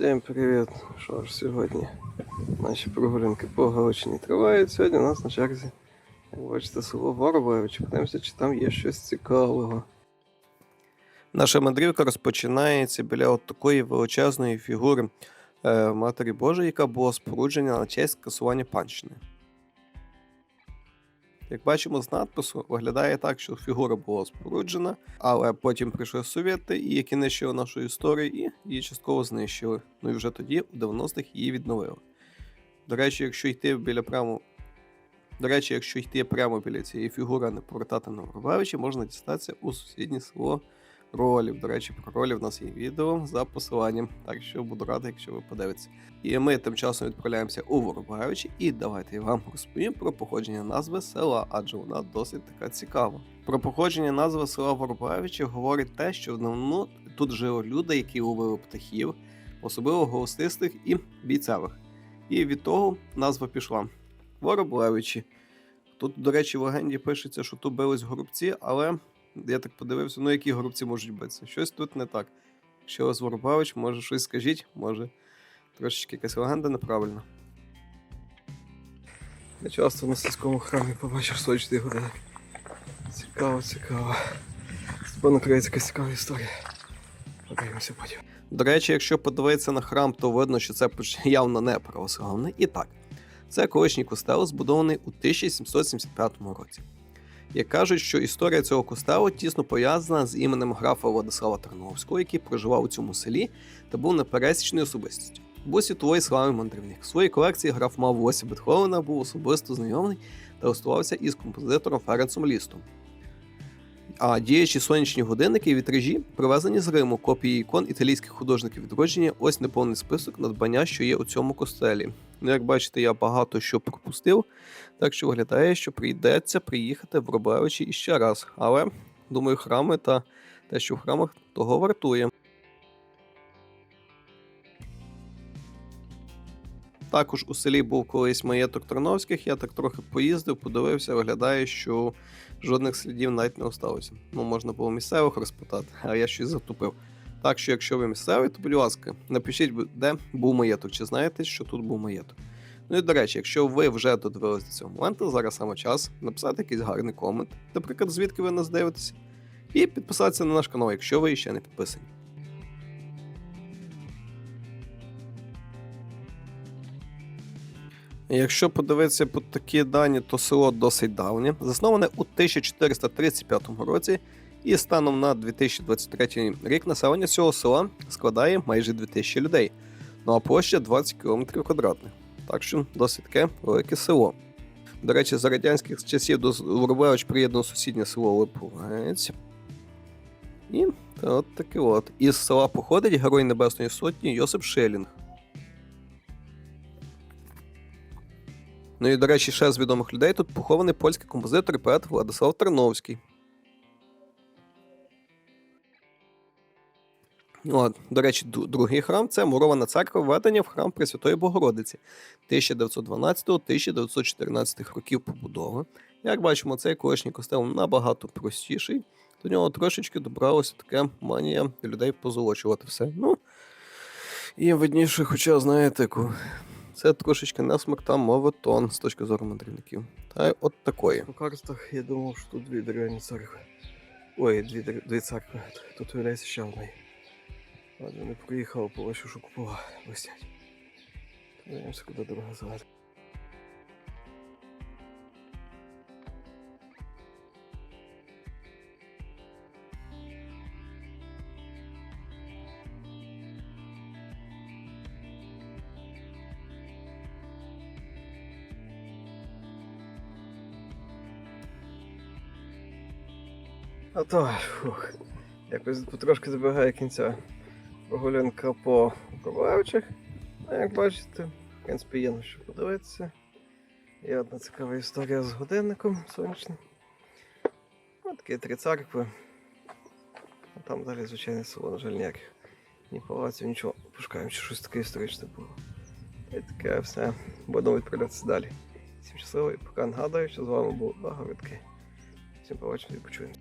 Всім привіт! Що ж сьогодні? Наші прогулянки по Галичині тривають. Сьогодні у нас на черзі, як бачите, село Воробевич. Подивимося, чи там є щось цікавого. Наша мандрівка розпочинається біля от такої величезної фігури е, Матері Божої, яка була споруджена на честь скасування панщини. Як бачимо з надпису, виглядає так, що фігура була споруджена, але потім прийшли совєти, і які нищили нашу історію, і її частково знищили. Ну і вже тоді, у 90-х, її відновили. До речі, якщо йти біля прямо. До речі, якщо йти прямо біля цієї фігури, а не повертати на Воробевичі, можна дістатися у сусіднє село Ролів. До речі, про ролів у нас є відео за посиланням, так що буду радий, якщо ви подивитеся. І ми тим часом відправляємося у Воробаєвичі, і давайте я вам розповім про походження назви села, адже вона досить така цікава. Про походження назви села Воробаєвичі говорить те, що давно тут жили люди, які ловили птахів, особливо голосистих і бійцевих. І від того назва пішла Воробаєвичі. Тут, до речі, в легенді пишеться, що тут бились горобці, але я так подивився, ну які горобці можуть битися. Щось тут не так. Якщо вас Воробаєвич, може щось скажіть, може трошечки якась легенда неправильна. Я часто на сільському храмі побачив 44 години. Цікаво, цікаво. Сподіваюся, криється якась цікава історія. Подивимося потім. До речі, якщо подивитися на храм, то видно, що це явно не православний. І так, це колишній костел, збудований у 1775 році. Як кажуть, що історія цього костелу тісно пов'язана з іменем графа Владислава Тарновського, який проживав у цьому селі та був непересічною особистістю. Був світової слави мандрівник. В своїй колекції граф мав волосся Бетховена, був особисто знайомий та листувався із композитором Ференцем Лістом. А діючі сонячні годинники і вітражі привезені з Риму, копії ікон італійських художників відродження. Ось неповний список надбання, що є у цьому костелі. Ну, як бачите, я багато що пропустив, так що виглядає, що прийдеться приїхати в Робевичі іще раз. Але думаю, храми та те, що в храмах, того вартує. Також у селі був колись маєток Терновських, я так трохи поїздив, подивився, виглядає, що жодних слідів навіть не осталося. Ну, можна було місцевих розпитати, а я щось затупив. Так що, якщо ви місцевий, то будь ласка, напишіть, де був маєток, чи знаєте, що тут був маєток. Ну і до речі, якщо ви вже додивились до цього моменту, зараз саме час написати якийсь гарний комент, наприклад, звідки ви нас дивитеся, і підписатися на наш канал, якщо ви ще не підписані. Якщо подивитися по такі дані, то село досить давнє, засноване у 1435 році, і станом на 2023 рік населення цього села складає майже 2000 людей, ну а площа 20 км квадратних. Так що досить таке велике село. До речі, за радянських часів до Воробевич приєднано сусіднє село Липовець. І от таке от. Із села походить Герой Небесної Сотні Йосип Шелінг. Ну і, до речі, ще з відомих людей тут похований польський композитор і поет Владислав Тарновський. От, до речі, другий храм це мурована церква введення в храм Пресвятої Богородиці 1912-1914 років побудови. Як бачимо, цей колишній костел набагато простіший. До нього трошечки добралося таке манія людей позолочувати все. Ну, і видніше, хоча, знаєте, це трошечки насмак там моветон з точки зору мандрівників. Та й от такої. По картах я думав, що тут дві дерев'яні церкви. Ой, дві, дві церкви. Тут виявляється ще одна. Ладно, не приїхав, побачив, що купував. Виснять. Подивимося, куди дорога заведе. А то, фух, якось потрошки добігає кінця прогулянка по Ковалевичах. А як бачите, в принципі, є на що подивитися. Є одна цікава історія з годинником сонячним. Ось такі три церкви. А там далі звичайне село, на жаль, ніяких ні палаців, нічого. Пошукаємо, чи щось таке історичне було. І таке все. Будемо відправлятися далі. Всім щасливо і поки нагадую, що з вами був Багавитки. Всім побачимо і почуємося.